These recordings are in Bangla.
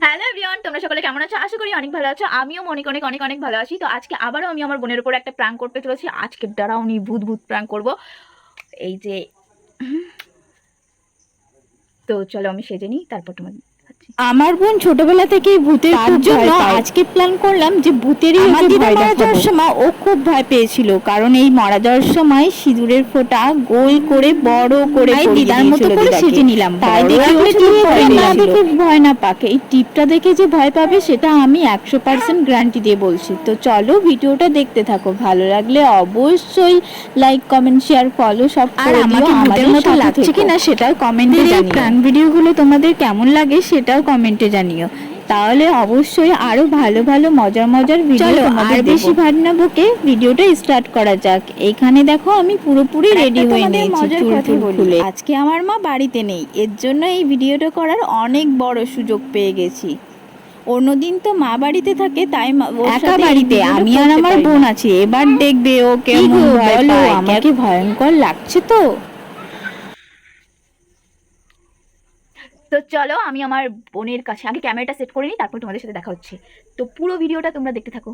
হ্যালো বিয়ন তোমরা সকলে কেমন আছো? আশা করি অনেক ভালো আছো। আমিও অনেক অনেক অনেক অনেক ভালো আছি। তো আজকে আবারও আমি আমার বোনের উপর একটা প্রাং করতে চলেছি। আজকে উনি ভূত ভূত প্রাং করব। এই যে তো চলো আমি সেজে নিই, তারপর তোমার। আমার বোন ছোটবেলা থেকেই ভূতের তার জন্য আজকে প্ল্যান করলাম যে ভূতেরই আমার দিদা মারা যাওয়ার সময় ও খুব ভয় পেয়েছিল। কারণ এই মারা যাওয়ার সময় সিঁদুরের ফোঁটা গোল করে বড় করে দিদার মতো করে সেজে নিলাম। তাই দেখে না ভয় না পাকে। এই টিপটা দেখে যে ভয় পাবে সেটা আমি একশো পার্সেন্ট গ্যারান্টি দিয়ে বলছি। তো চলো ভিডিওটা দেখতে থাকো। ভালো লাগলে অবশ্যই লাইক কমেন্ট শেয়ার ফলো সব আর আমাকে ভূতের মতো লাগছে কিনা সেটা কমেন্টে প্রাণ ভিডিওগুলো তোমাদের কেমন লাগে সেটাও কমেন্টে জানিও তাহলে অবশ্যই আরও ভালো ভালো মজার মজার ভিডিও আর বেশি। ভাবনা বকে ভিডিওটা স্টার্ট করা যাক এইখানে দেখো আমি পুরোপুরি রেডি হয়ে নিয়েছি চুল। খুলে আজকে আমার মা বাড়িতে নেই এর জন্য এই ভিডিওটা করার অনেক বড় সুযোগ পেয়ে গেছি অন্যদিন তো মা বাড়িতে থাকে তাই মা- একা বাড়িতে, আমি আর আমার বোন আছি। এবার দেখবে ও কেমন ভয় আমাকে ভয়ঙ্কর লাগছে তো তো চলো, আমি আমার বোনের কাছে, আগে ক্যামেরাটা সেট করে নিই, তারপর তোমাদের সাথে দেখা হচ্ছে। তো পুরো ভিডিওটা তোমরা দেখতে থাকো।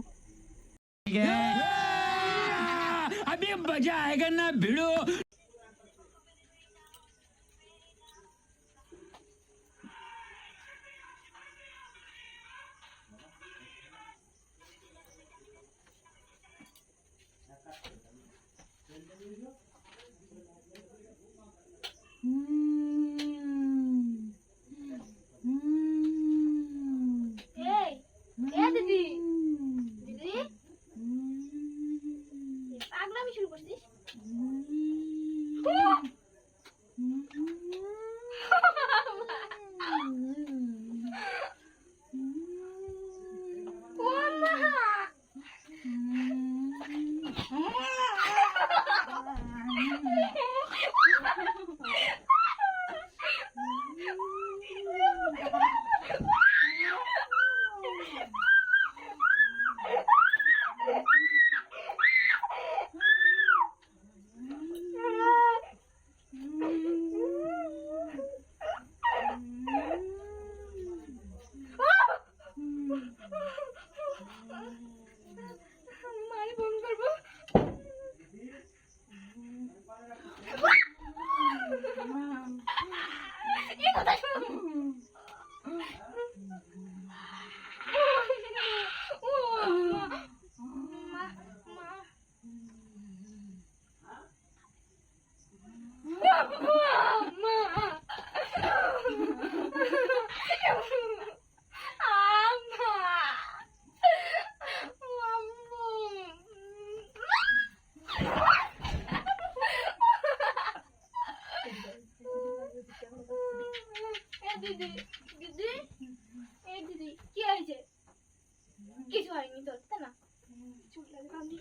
Mm-hmm. কিছু হয়নি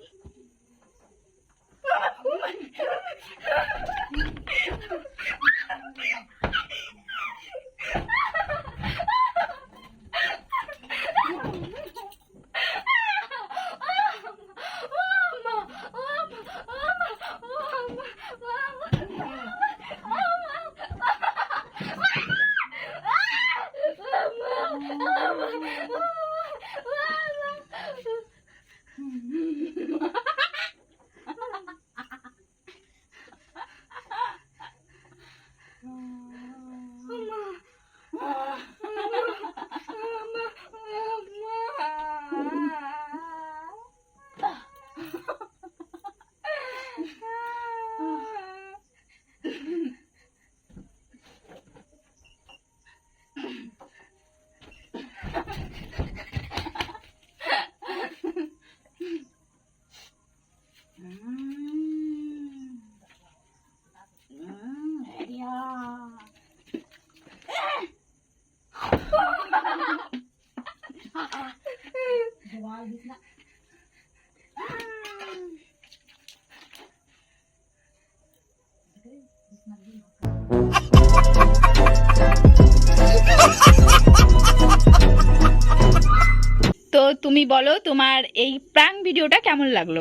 তো তুমি বলো, তোমার এই প্র্যাঙ্ক ভিডিওটা কেমন লাগল?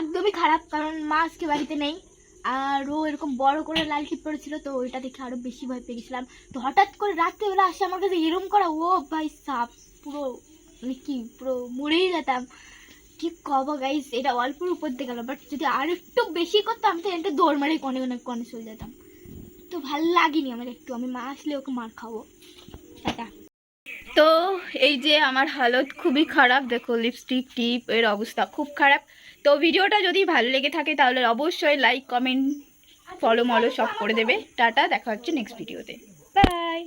একদমই খারাপ, কারণ মা আজকে বাড়িতে নেই, আর ও এরকম বড় করে লাল টিপ পড়েছিল তো ওইটা দেখে আরও বেশি ভয় পেয়ে গেছিলাম। তো হঠাৎ করে রাত্রেবেলা আসে আমার কাছে এরম করা, ও ভাই সাপ, পুরো মানে কি, পুরো মরেই যেতাম। কি কব গাইস এটা অল্পর উপর দিয়ে গেল বাট যদি আর একটু বেশি করতাম তো এটা দৌড় মারে কনে কনে কনে চলে যেতাম। তো ভালো লাগেনি আমার একটু আমি মা আসলে ওকে মার খাব। টাটা। তো এই যে আমার হালত খুবই খারাপ দেখো লিপস্টিক টিপ এর অবস্থা খুব খারাপ। তো ভিডিওটা যদি ভালো লেগে থাকে তাহলে অবশ্যই লাইক কমেন্ট ফলো মলো সব করে দেবে। টাটা দেখা হচ্ছে নেক্সট ভিডিওতে বাই